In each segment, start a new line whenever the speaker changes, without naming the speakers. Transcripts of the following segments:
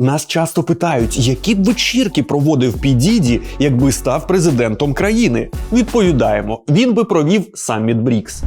Нас часто питають, які б вечірки проводив Підіді, якби став президентом країни. Відповідаємо, він би провів саміт Брікс.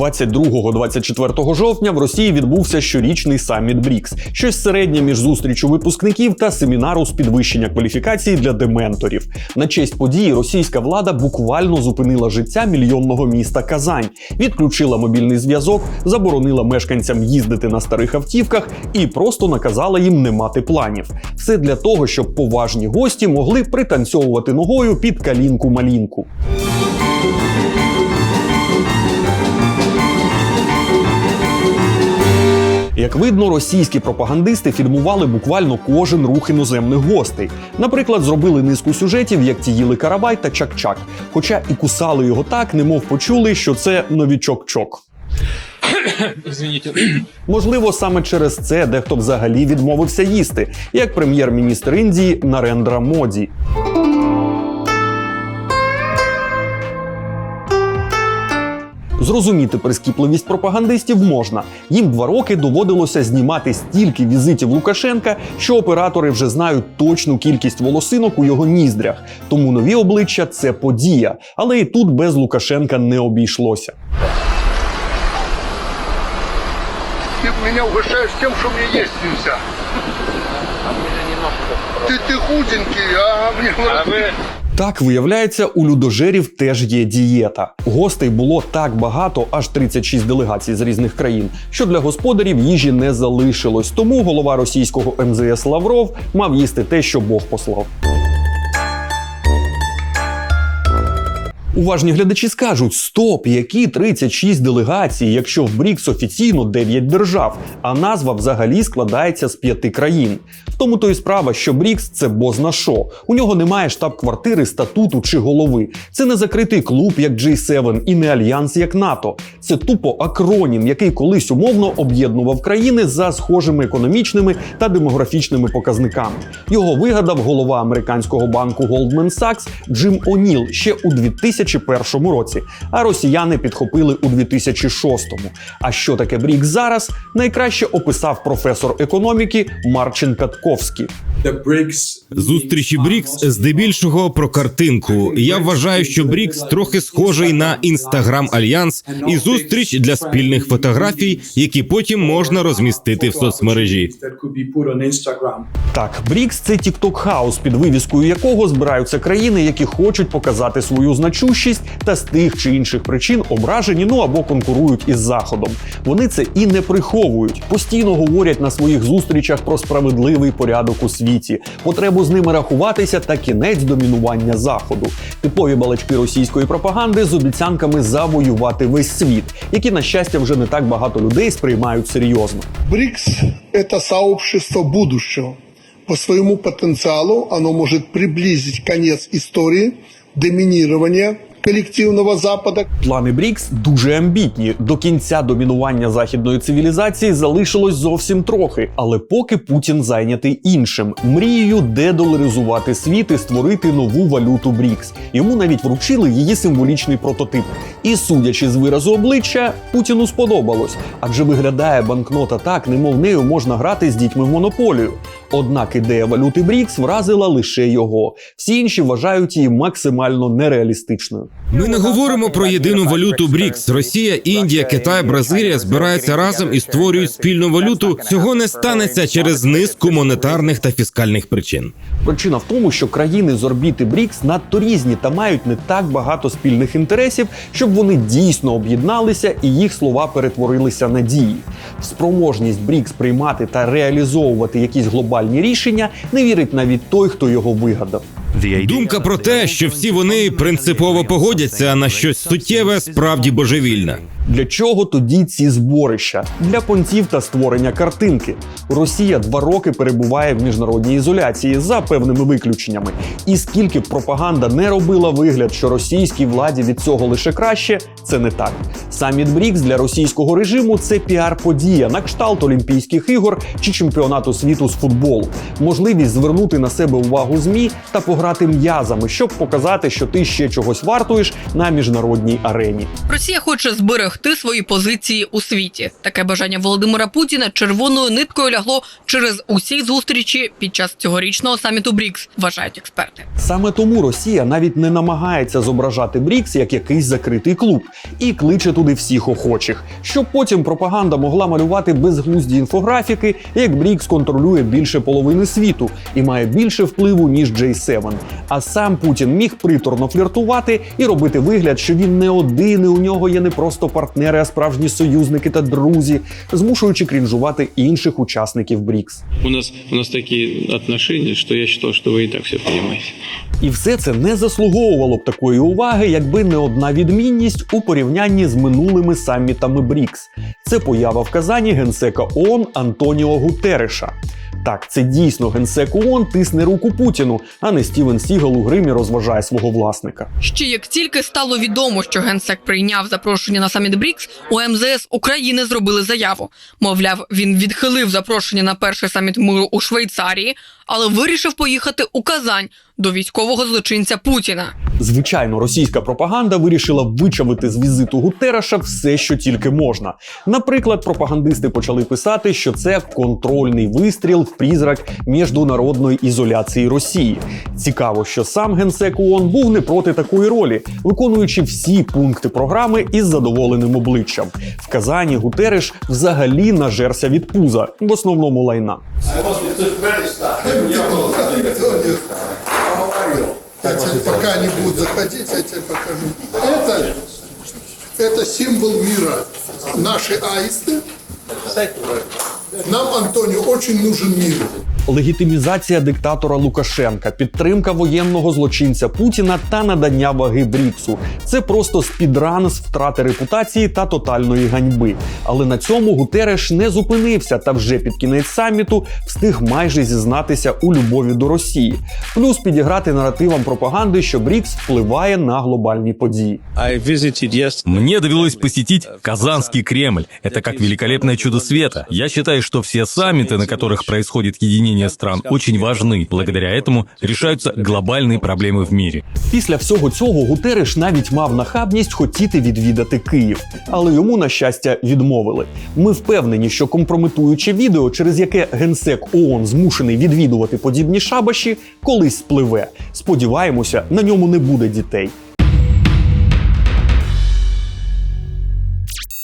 22-24 жовтня в Росії відбувся щорічний саміт Брікс, щось середнє між зустрічю випускників та семінару з підвищення кваліфікації для дементорів. На честь події російська влада буквально зупинила життя мільйонного міста Казань, відключила мобільний зв'язок, заборонила мешканцям їздити на старих автівках і просто наказала їм не мати планів. Все для того, щоб поважні гості могли пританцьовувати ногою під калінку-малінку. Як видно, російські пропагандисти фільмували буквально кожен рух іноземних гостей. Наприклад, зробили низку сюжетів, як ті їли карабай та чак-чак. Хоча і кусали його так, немов почули, що це новічок-чок. Можливо, саме через це дехто взагалі відмовився їсти, як прем'єр-міністр Індії Нарендра Моді. Зрозуміти прискіпливість пропагандистів можна. Їм два роки доводилося знімати стільки візитів Лукашенка, що оператори вже знають точну кількість волосинок у його ніздрях. Тому нові обличчя це подія. Але і тут без Лукашенка не обійшлося.
Ты меня угощаешь тем, что мне есть нельзя. Ты, ты худенький, а мне
А вы
Так, виявляється, у людожерів теж є дієта. Гостей було так багато, аж 36 делегацій з різних країн, що для господарів їжі не залишилось. Тому голова російського МЗС Лавров мав їсти те, що Бог послав. Уважні глядачі скажуть: стоп, які 36 делегацій, якщо в БРІКС офіційно 9 держав, а назва взагалі складається з п'яти країн. В тому то і справа, що БРІКС це бозна шо. У нього немає штаб-квартири, статуту чи голови. Це не закритий клуб, як G7, і не альянс, як НАТО. Це тупо акронім, який колись умовно об'єднував країни за схожими економічними та демографічними показниками. Його вигадав голова американського банку Goldman Sachs Джим О'Ніл ще у 2001 році, а росіяни підхопили у 2006. А що таке БРІКС зараз, найкраще описав професор економіки Марчин Катковський.
Зустрічі Брікс здебільшого про картинку. Я вважаю, що Брікс трохи схожий на інстаграм альянс і зустріч для спільних фотографій, які потім можна розмістити в соцмережі.
Так, БРІКС це тікток хаус, під вивіскою якого збираються країни, які хочуть показати свою значущість та з тих чи інших причин ображені, ну або конкурують із заходом. Вони це і не приховують. Постійно говорять на своїх зустрічах про справедливий порядок у світі, потребу з ними рахуватися та кінець домінування заходу. Типові балачки російської пропаганди з обіцянками завоювати весь світ, які на щастя вже не так багато людей сприймають серйозно.
БРИКС – это сообщество будущего. По своему потенциалу оно может приблизить конец истории, доминирования коллективного Запада
Плани БРІКС дуже амбітні. До кінця домінування західної цивілізації залишилось зовсім трохи. Але поки Путін зайнятий іншим мрією дедоларизувати світ і створити нову валюту БРІКС. Йому навіть вручили її символічний прототип. І судячи з виразу обличчя, Путіну сподобалось, адже виглядає банкнота так, немов нею можна грати з дітьми в монополію. Однак ідея валюти БРІКС вразила лише його. Всі інші вважають її максимально нереалістичною.
Ми не говоримо про єдину валюту БРІКС. Росія, Індія, Китай, Бразилія збираються разом і створюють спільну валюту. Цього не станеться через низку монетарних та фіскальних причин.
Причина в тому, що країни з орбіти БРІКС надто різні та мають не так багато спільних інтересів, щоб вони дійсно об'єдналися і їх слова перетворилися на дії. Спроможність БРІКС приймати та реалізовувати якісь глобальні рішення не вірить навіть той, хто його вигадав.
Думка про те, що всі вони принципово погодяться на щось суттєве, справді божевільна.
Для чого тоді ці зборища? Для понтів та створення картинки. Росія два роки перебуває в міжнародній ізоляції за певними виключеннями. І скільки б пропаганда не робила вигляд, що російській владі від цього лише краще, це не так. Саміт БРІКС для російського режиму це піар-подія на кшталт Олімпійських ігор чи чемпіонату світу з футболу. Можливість звернути на себе увагу змі та пограти грати м'язами, щоб показати, що ти ще чогось вартуєш на міжнародній арені.
Росія хоче зберегти свої позиції у світі. Таке бажання Володимира Путіна червоною ниткою лягло через усі зустрічі під час цьогорічного саміту БРІКС, вважають експерти.
Саме тому Росія навіть не намагається зображати БРІКС як якийсь закритий клуб і кличе туди всіх охочих, щоб потім пропаганда могла малювати безглузді інфографіки, як БРІКС контролює більше половини світу і має більше впливу ніж J7. А сам Путін міг приторно фліртувати і робити вигляд, що він не один, і у нього є не просто партнери, а справжні союзники та друзі, змушуючи крінжувати інших учасників БРІКС.
У нас, у нас такие отношения, что я считал, что вы и так все понимаете.
І все це не заслуговувало б такої уваги, якби не одна відмінність у порівнянні з минулими самітами БРІКС. Це поява в Казані генсека ООН Антоніо Гутереша. Так, це дійсно генсек ООН тисне руку Путіну, а не Стівен Сігал у гримі розважає свого власника.
Ще як тільки стало відомо, що генсек прийняв запрошення на саміт БРІКС, у МЗС України зробили заяву. Мовляв, він відхилив запрошення на перший саміт миру у Швейцарії, але вирішив поїхати у Казань до військового злочинця Путіна.
Звичайно, російська пропаганда вирішила вичавити з візиту Гутереша все, що тільки можна. Наприклад, пропагандисти почали писати, що це контрольний вистріл в призрак міжнародної ізоляції Росії. Цікаво, що сам генсек ООН був не проти такої ролі, виконуючи всі пункти програми із задоволеним обличчям. В Казані Гутереш взагалі нажерся від пуза, в основному лайна.
Я тебе пока не будут заходить, я тебе покажу. Это, это символ мира. Наши аисты. нам, Антонио, очень нужен мир
легітимізація диктатора Лукашенка, підтримка воєнного злочинця Путіна та надання ваги Бріксу. Це просто спідран з втрати репутації та тотальної ганьби. Але на цьому Гутереш не зупинився та вже під кінець саміту встиг майже зізнатися у любові до Росії, плюс підіграти наративам пропаганди, що Брікс впливає на глобальні події.
I visited yesterday.
Мне довелось посетить Казанский Кремль. Это как великолепное чудо света. Я считаю, что все саммиты, на которых происходит единение стран, очень важны. Благодаря этому решаются глобальные проблемы в мире.
Після всього цього Гутереш навіть мав нахабність хотіти відвідати Київ, але йому, на щастя, відмовили. Ми впевнені, що компрометуюче відео, через яке генсек ООН змушений відвідувати подібні шабаші, колись спливе. Сподіваємося, на ньому не буде дітей.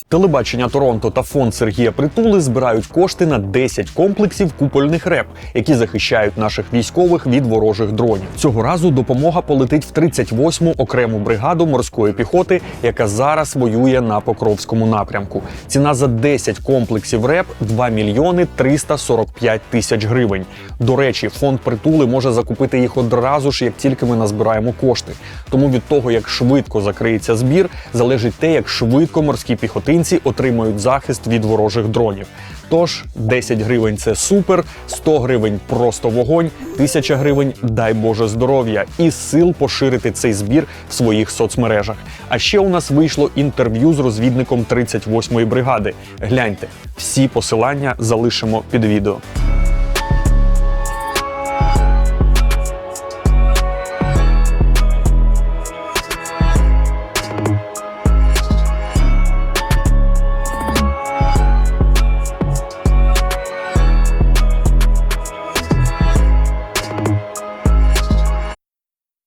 Телебачення Торонто та фонд Сергія Притули збирають кошти на 10 комплексів купольних реп, які захищають наших військових від ворожих дронів. Цього разу допомога полетить в 38-му окрему бригаду морської піхоти, яка зараз воює на Покровському напрямку. Ціна за 10 комплексів реп 2 мільйони 345 тисяч гривень. До речі, фонд притули може закупити їх одразу ж, як тільки ми назбираємо кошти. Тому від того, як швидко закриється збір, залежить те, як швидко морські піхотинці отримають захист від ворожих дронів. Тож 10 гривень це супер, 100 гривень просто вогонь, 1000 гривень дай Боже здоров'я і сил поширити цей збір в своїх соцмережах. А ще у нас вийшло інтерв'ю з розвідником 38-ї бригади. Гляньте, всі посилання залишимо під відео.